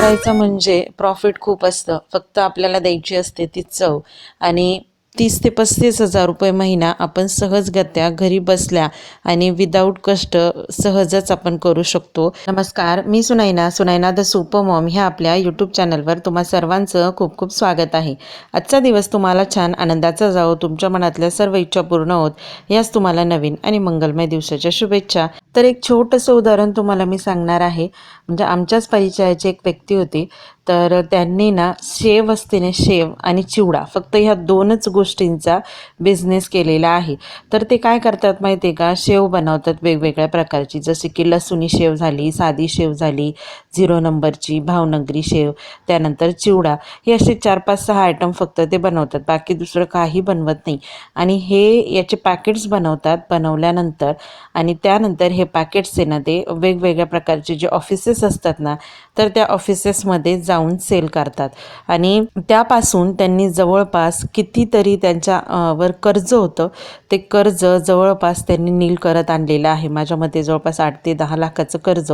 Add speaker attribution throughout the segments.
Speaker 1: करायचं म्हणजे प्रॉफिट खूप असतं. फक्त आपल्याला द्यायची असते ती चव. आणि तीस ते पस्तीस हजार रुपये महिना आपण सहजगत्या घरी बसल्या आणि विदाऊट कष्ट सहजच आपण करू शकतो. नमस्कार मी Sunaina Sunaina the super mom ह्या आपल्या यूट्यूब चॅनलवर तुम्हा सर्वांचं खूप खूप स्वागत आहे. आजचा दिवस तुम्हाला छान आनंदाचा जावो तुमच्या मनातल्या सर्व इच्छा पूर्ण होत याच तुम्हाला नवीन आणि मंगलमय दिवसाच्या शुभेच्छा. तर एक छोटंसं उदाहरण तुम्हाला मी सांगणार आहे. म्हणजे आमच्याच परिचयाची एक व्यक्ती होती. तर त्यांनी ना शेव असते ना शेव आणि चिवडा फक्त ह्या दोनच गोष्टींचा बिझनेस केलेला आहे. तर ते काय करतात माहिती आहे का? शेव बनवतात वेगवेगळ्या प्रकारची. जसे की लसुणी शेव झाली साधी शेव झाली झिरो नंबरची भावनगरी शेव त्यानंतर चिवडा. हे असे चार पाच सहा आयटम फक्त ते बनवतात. बाकी दुसरं काही बनवत नाही. आणि हे याचे पॅकेट्स बनवतात बनवल्यानंतर. आणि त्यानंतर हे पॅकेट्स आहे ना ते वेगवेगळ्या प्रकारचे जे ऑफिसेस असतात ना तर त्या ऑफिसेसमध्ये जाऊन सेल करतात. आणि त्यापासून त्यांनी जवळपास कितीतरी त्यांच्या वर कर्ज होतं. ते कर्ज जवळपास त्यांनी नील करत आणलेलं आहे. माझ्या मते जवळपास आठ ते दहा लाखाचं कर्ज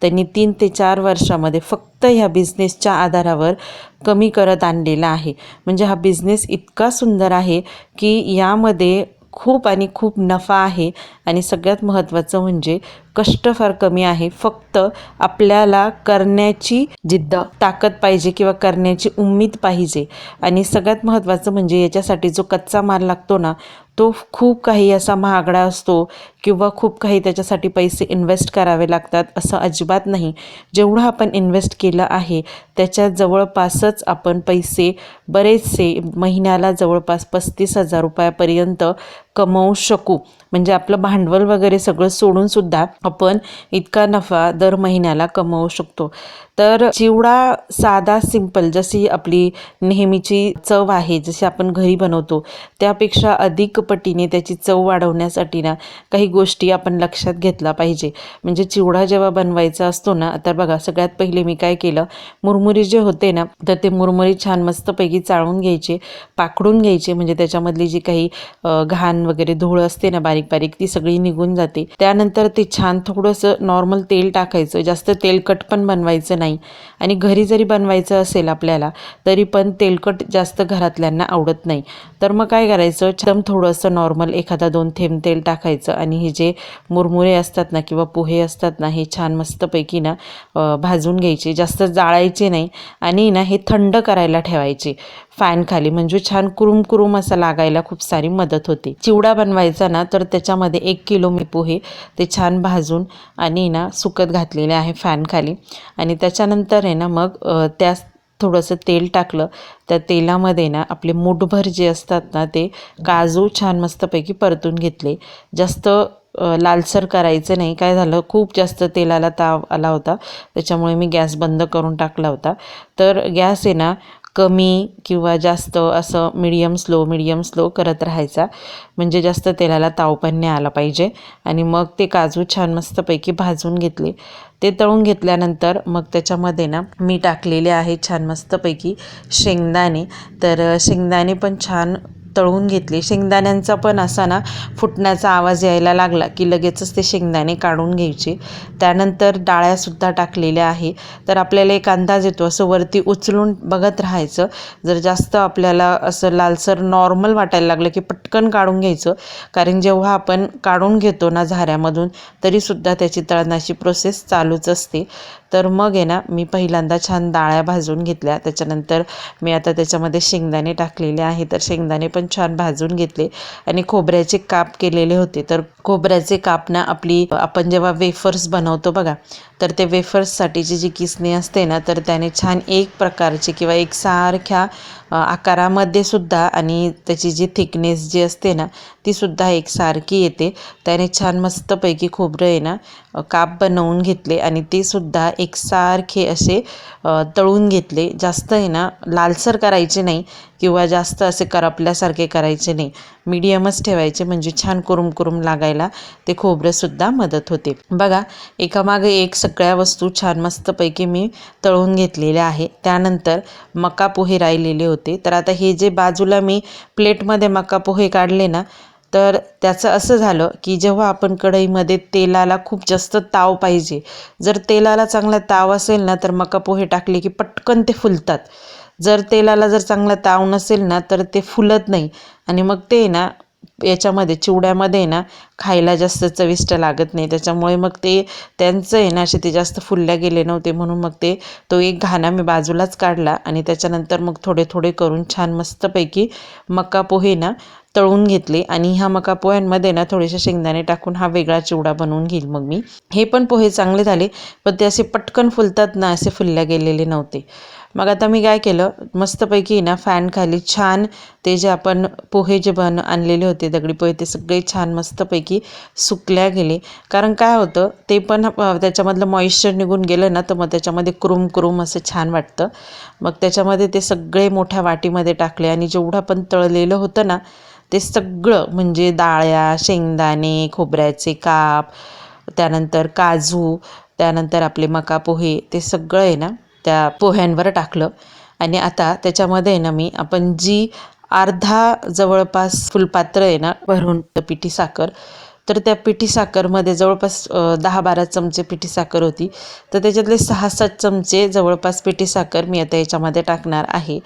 Speaker 1: त्यांनी तीन ते चार वर्षामध्ये फक्त ह्या बिझनेसच्या आधारावर कमी करत आणलेला आहे. म्हणजे हा बिझनेस इतका सुंदर आहे की यामध्ये खूप आणि खूप नफा आहे. आणि सगळ्यात महत्त्वाचं म्हणजे कष्ट फार कमी आहे. फक्त आपल्याला करण्याची जिद्द ताकद पाहिजे किंवा करण्याची उम्मीद पाहिजे. आणि सगळ्यात महत्त्वाचं म्हणजे याच्यासाठी जो कच्चा माल लागतो ना तो खूप काही असा महागडा असतो किंवा खूप काही त्याच्यासाठी पैसे इन्व्हेस्ट करावे लागतात असं अजिबात नाही. जेवढं आपण इन्व्हेस्ट केलं आहे त्याच्या जवळपासच आपण पैसे बरेचसे महिन्याला जवळपास पस्तीस हजार रुपयापर्यंत कमवू शकू. म्हणजे आपलं भांडवल वगैरे सगळं सोडून सुद्धा आपण इतका नफा दर महिन्याला कमवू शकतो. तर चिवडा साधा सिंपल जशी आपली नेहमीची चव आहे जशी आपण घरी बनवतो त्यापेक्षा अधिक पटीने त्याची चव वाढवण्यासाठी ना काही गोष्टी आपण लक्षात घेतला पाहिजे. म्हणजे चिवडा जेव्हा बनवायचा असतो ना तर बघा सगळ्यात पहिले मी काय केलं मुरमुरी जे होते ना तर ते मुरमुरी छान मस्तपैकी चाळून घ्यायचे पाकडून घ्यायचे म्हणजे त्याच्यामधली जी काही घाण वगैरे धूळ असते ना बारीक बारीक ती सगळी निघून जाते. त्यानंतर ते छान थोडंसं नॉर्मल तेल टाकायचं जास्त तेलकट पण बनवायचं नाही. आणि घरी जरी बनवायचं असेल आपल्याला तरी पण तेलकट जास्त घरातल्यांना आवडत नाही. तर मग काय करायचं? छम थोडंसं नॉर्मल एखादा दोन थेंब तेल टाकायचं आणि हे जे मुरमुरे असतात ना किंवा पोहे असतात ना हे छान मस्तपैकी ना भाजून घ्यायचे. जास्त जाळायचे नाही आणि ना हे थंड करायला ठेवायचे. फॅनखाली म्हणजे छान कुरुम कुरुम असं लागायला खूप सारी मदत होते. चिवडा बनवायचा ना तर त्याच्यामध्ये एक किलो मी पोहे ते छान भाजून आणि ना सुकत घातलेले आहे फॅनखाली आणि त्याच्या त्याच्यानंतर आहे ना मग त्यास थोडंसं तेल टाकलं. त्या तेलामध्ये ना आपले मुठभर जे असतात ना ते काजू छान मस्तपैकी परतून घेतले. जास्त लालसर करायचं नाही. काय झालं खूप जास्त तेलाला ताव आला होता. त्याच्यामुळे मी गॅस बंद करून टाकला होता. तर गॅस आहे ना कमी किंवा जास्त असं मिडियम स्लो मिडियम स्लो करत राहायचा. म्हणजे जास्त तेलाला ताव पण नाही आला पाहिजे. आणि मग ते काजू छान मस्तपैकी भाजून घेतले. ते तळून घेतल्यानंतर मग त्याच्यामध्ये ना मी टाकलेले आहे छान मस्तपैकी. शेंगदाणे. तर शेंगदाणे पण छान तळून घेतले. शेंगदाण्यांचा पण असा ना फुटण्याचा आवाज यायला लागला की लगेचच ते शेंगदाणे काढून घ्यायचे. त्यानंतर डाळ्यासुद्धा टाकलेल्या आहे. तर आपल्याला एक अंदाज येतो असं वरती उचलून बघत राहायचं. जर जास्त आपल्याला असं लालसर नॉर्मल वाटायला लागलं की पटकन काढून घ्यायचं. कारण जेव्हा आपण काढून घेतो ना झाऱ्यामधून तरीसुद्धा त्याची तळणाची प्रोसेस चालूच असते. तर मग आहे ना मी पहिल्यांदा छान डाळ्या भाजून घेतल्या. त्याच्यानंतर मी आता त्याच्यामध्ये शेंगदाणे टाकलेले आहे. तर शेंगदाणे पण छान भाजून घेतले आणि खोबऱ्याचे काप केलेले होते. तर खोबऱ्याचे काप ना आपली आपण जेव्हा वेफर्स बनवतो बघा तर ते वेफर्ससाठीची जी किसणी असते ना तर त्याने छान एक प्रकारची किंवा एकसारख्या सारख्या आकारामध्ये सुद्धा आणि त्याची जी थिकनेस जी असते ना ती सुद्धा एकसारखी येते. त्याने छान मस्तपैकी खोबरं आहे ना काप बनवून घेतले आणि ते सुद्धा एकसारखे असे तळून घेतले. जास्त आहे ना लालसर करायचे नाही. किंवा जास्त असे करपल्यासारखे करायचे नाही. मीडियमच ठेवायचे म्हणजे छान कुरुम कुरुम लागायला ते खोबरंसुद्धा मदत होते. बघा एकामागे एक सगळ्या वस्तू छान मस्तपैकी मी तळून घेतलेल्या आहे. त्यानंतर मका पोहे राहिलेले होते. तर आता हे जे बाजूला मी प्लेटमध्ये मका पोहे काढले ना तर त्याचं असं झालं की जेव्हा आपण कढईमध्ये तेलाला खूप जास्त ताव पाहिजे जर तेलाला चांगला ताव असेल ना तर मका पोहे टाकले की पटकन ते फुलतात. जर तेलाला जर चांगला ताव नसेल ना तर ते फुलत नाही. आणि मग ते ना याच्यामध्ये चिवड्यामध्ये ना खायला जास्त चविष्ट लागत नाही. त्याच्यामुळे मग ते त्यांचं आहे ना असे ते जास्त फुलल्या गेले नव्हते. म्हणून मग ते तो एक घाणा मी बाजूलाच काढला. आणि त्याच्यानंतर मग थोडे थोडे करून छान मस्तपैकी मका पोहे ना तळून घेतले आणि ह्या मका पोह्यांमध्ये ना थोडेसे शेंगदाणे टाकून हा वेगळा चिवडा बनवून घेईल मग मी. हे पण पोहे चांगले झाले पण ते असे पटकन फुलतात ना असे फुलल्या गेलेले नव्हते. मग आता मी काय केलं मस्तपैकी ना फॅन खाली छान ते जे आपण पोहे जे बन आणलेले होते दगडी पोहे ते सगळे छान मस्तपैकी सुकल्या गेले. कारण काय होतं ते पण त्याच्यामधलं मॉइश्चर निघून गेलं ना तर मग त्याच्यामध्ये क्रुम क्रुम असं छान वाटतं. मग त्याच्यामध्ये ते सगळे मोठ्या वाटीमध्ये टाकले आणि जेवढं पण तळलेलं होतं ना ते सगळं म्हणजे डाळ्या शेंगदाणे खोबऱ्याचे काप त्यानंतर काजू त्यानंतर आपले मका पोहे ते सगळं आहे ना त्या पोह्यांवर टाकलं. आणि आता त्याच्यामध्ये ना मी आपण जी अर्धा जवळपास फुलपात्र आहे ना भरून पिठी साखर तर त्या पिठी साखरमध्ये जवळपास दहा बारा चमचे पिठी साखर होती. तर त्याच्यातले सहा सात चमचे जवळपास पिठी साखर मी आता याच्यामध्ये टाकणार आहे.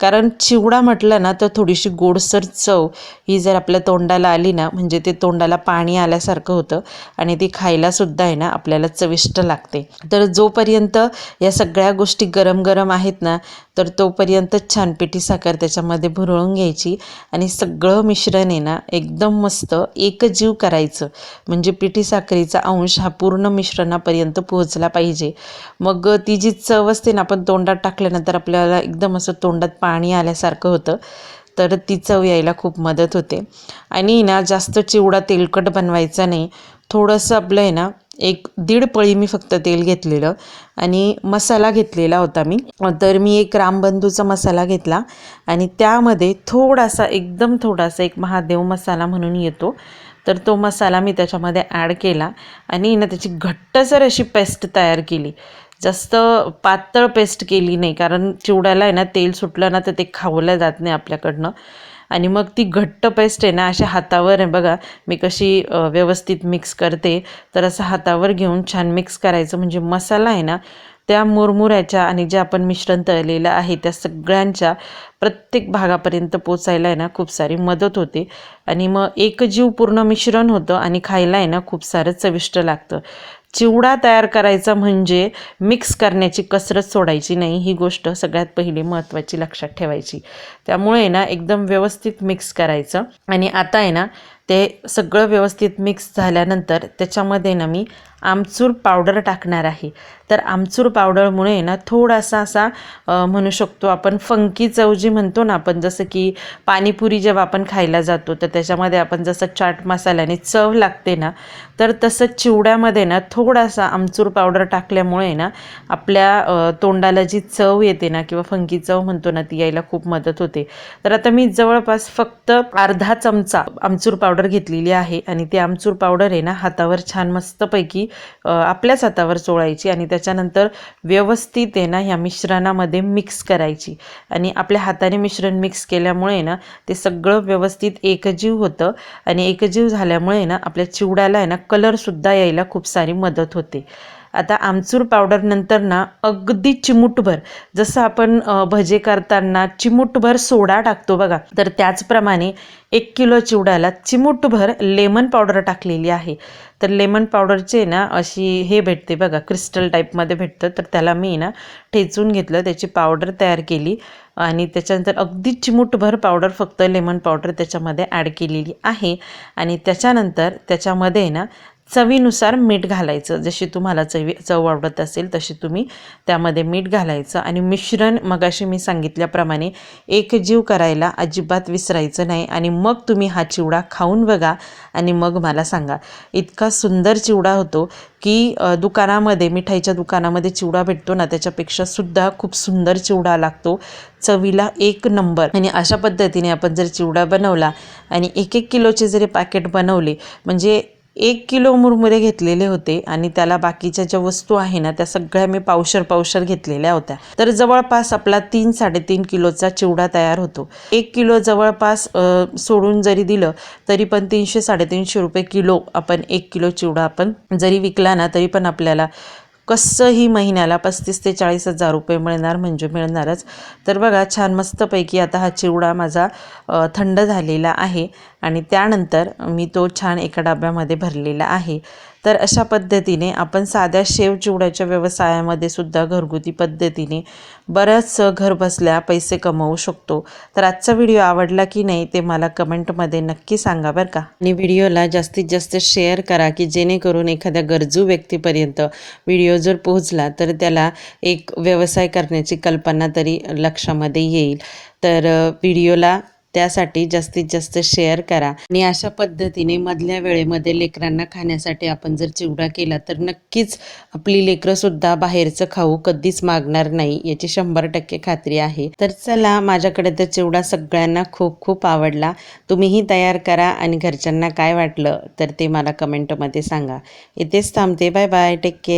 Speaker 1: कारण चिवडा म्हटलं ना तर थोडीशी गोडसर चव ही जर आपल्या तोंडाला आली ना म्हणजे ते तोंडाला पाणी आल्यासारखं होतं आणि ती खायलासुद्धा आहे ना आपल्याला चविष्ट लागते. तर जोपर्यंत या सगळ्या गोष्टी गरम गरम आहेत ना तर तोपर्यंतच छान पिठी साखर त्याच्यामध्ये भुरळून घ्यायची आणि सगळं मिश्रण आहे ना एकदम मस्त एकजीव करायचं. म्हणजे पिठी साखरेचा अंश हा पूर्ण मिश्रणापर्यंत पोहोचला पाहिजे. मग ती जी चव असते ना आपण तोंडात टाकल्यानंतर आपल्याला एकदम असं तोंडात पाणी आल्यासारखं होतं. तर ती चव यायला खूप मदत होते. आणि ना जास्त चिवडा तेलकट बनवायचा नाही. थोडंसं आपलं आहे ना एक दीड पळी मी फक्त तेल घेतलेलं आणि मसाला घेतलेला होता मी. तर मी एक रामबंधूचा मसाला घेतला आणि त्यामध्ये थोडासा एकदम थोडासा एक महादेव मसाला म्हणून येतो. तर तो मसाला मी त्याच्यामध्ये ॲड केला आणि ना त्याची घट्टसर अशी पेस्ट तयार केली. जास्त पातळ पेस्ट केली नाही कारण चिवड्याला आहे ना तेल सुटलं ना तर ते खावलं जात नाही आपल्याकडनं. आणि मग ती घट्ट पेस्ट आहे ना अशा हातावर आहे बघा मी कशी व्यवस्थित मिक्स करते. तर असं हातावर घेऊन छान मिक्स करायचं. म्हणजे मसाला आहे ना त्या मुरमुऱ्याच्या आणि जे आपण मिश्रण तळलेलं आहे त्या सगळ्यांच्या प्रत्येक भागापर्यंत पोचायला आहे ना खूप सारी मदत होते. आणि मग एक जीव पूर्ण मिश्रण होतं आणि खायला आहे ना खूप सारं चविष्ट लागतं. चिवडा तयार करायचा म्हणजे मिक्स करण्याची कसरत सोडायची नाही ही गोष्ट सगळ्यात पहिली महत्त्वाची लक्षात ठेवायची. त्यामुळे ना एकदम व्यवस्थित मिक्स करायचं. आणि आता आहे ना ते सगळं व्यवस्थित मिक्स झाल्यानंतर त्याच्यामध्ये ना मी आमचूर पावडर टाकणार आहे. तर आमचूर पावडरमुळे ना थोडासा असा म्हणू शकतो आपण फंकी चव जी म्हणतो ना आपण जसं की पाणीपुरी जेव्हा आपण खायला जातो तर त्याच्यामध्ये आपण जसं चाट मसाल्याने चव लागते ना तर तसं चिवड्यामध्ये ना थोडासा आमचूर पावडर टाकल्यामुळे ना आपल्या तोंडाला जी चव येते ना किंवा फंकी चव म्हणतो ना ती यायला खूप मदत होते. तर आता मी जवळपास फक्त अर्धा चमचा आमचूर पावडर पावडर घेतलेली आहे आणि ती आमचूर पावडर आहे ना हातावर छान मस्तपैकी आपल्याच हातावर चोळायची आणि त्याच्यानंतर व्यवस्थित आहे ना ह्या मिश्रणामध्ये मिक्स करायची. आणि आपल्या हाताने मिश्रण मिक्स केल्यामुळे ना ते सगळं व्यवस्थित एकजीव होतं आणि एकजीव झाल्यामुळे ना आपल्या चिवड्याला आहे ना कलरसुद्धा यायला खूप सारी मदत होते. आता आमचूर पावडर नंतर ना अगदी चिमूटभर जसं आपण भजे करताना चिमूटभर सोडा टाकतो बघा. तर त्याचप्रमाणे एक किलो चिवड्याला चिमूटभर लेमन पावडर टाकलेली आहे. तर लेमन पावडरचे ना अशी हे भेटते बघा क्रिस्टल टाईपमध्ये भेटतं. तर त्याला मी ना ठेचून घेतलं त्याची पावडर तयार केली आणि त्याच्यानंतर अगदी चिमूटभर पावडर फक्त लेमन पावडर त्याच्यामध्ये ॲड केलेली आहे. आणि त्याच्यानंतर त्याच्यामध्ये ना चवीनुसार मीठ घालायचं. जशी तुम्हाला चवी चव आवडत असेल तशी तुम्ही त्यामध्ये मीठ घालायचं. आणि मिश्रण मगाशी मी सांगितल्याप्रमाणे एकजीव करायला अजिबात विसरायचं नाही. आणि मग तुम्ही हा चिवडा खाऊन बघा आणि मग मला सांगा. इतका सुंदर चिवडा होतो की दुकानामध्ये मिठाईच्या दुकानामध्ये चिवडा भेटतो ना त्याच्यापेक्षा सुद्धा खूप सुंदर चिवडा लागतो. चवीला एक नंबर. आणि अशा पद्धतीने आपण जर चिवडा बनवला आणि एक एक किलोचे जरी पॅकेट बनवले म्हणजे एक किलो मुरमुरे घेतलेले होते आणि त्याला बाकीच्या ज्या वस्तू आहे ना त्या सगळ्या मी पावशर पावशर घेतलेल्या होत्या. तर जवळपास आपला तीन साडेतीन किलोचा चिवडा तयार होतो. एक किलो जवळपास सोडून जरी दिलं तरी पण तीनशे साडेतीनशे रुपये किलो आपण एक किलो चिवडा आपण जरी विकला ना तरी पण आपल्याला कसंही महिन्याला पस्तीस ते चाळीस हजार रुपये मिळणार म्हणजे मिळणारच. तर बघा छान मस्तपैकी आता हा चिवडा माझा थंड झालेला आहे. आणि त्यानंतर मी तो छान एका डब्यामध्ये भरलेला आहे. तर अशा पद्धतीने आपण साध्या शेव चिवड्याच्या व्यवसायामध्ये सुद्धा घरगुती पद्धतीने बरंच घर बसल्या पैसे कमवू शकतो. तर आजचा व्हिडिओ आवडला की नाही ते मला कमेंटमध्ये नक्की सांगा बरं का. आणि व्हिडिओला जास्तीत जास्त शेअर करा की जेणेकरून एखाद्या गरजू व्यक्तीपर्यंत व्हिडिओ जर पोहोचला तर त्याला एक व्यवसाय करण्याची कल्पना तरी लक्षामध्ये येईल. तर व्हिडिओला त्यासाठी जास्तीत जास्त शेअर करा. आणि अशा पद्धतीने मधल्या वेळेमध्ये लेकरांना खाण्यासाठी आपण जर चिवडा केला तर नक्कीच आपली लेकरंसुद्धा बाहेरचं खाऊ कधीच मागणार नाही याची शंभर टक्के खात्री आहे. तर चला माझ्याकडे तर चिवडा सगळ्यांना खूप खूप आवडला. तुम्हीही तयार करा आणि घरच्यांना काय वाटलं तर ते मला कमेंटमध्ये सांगा. इथेच थांबते. Bye bye take care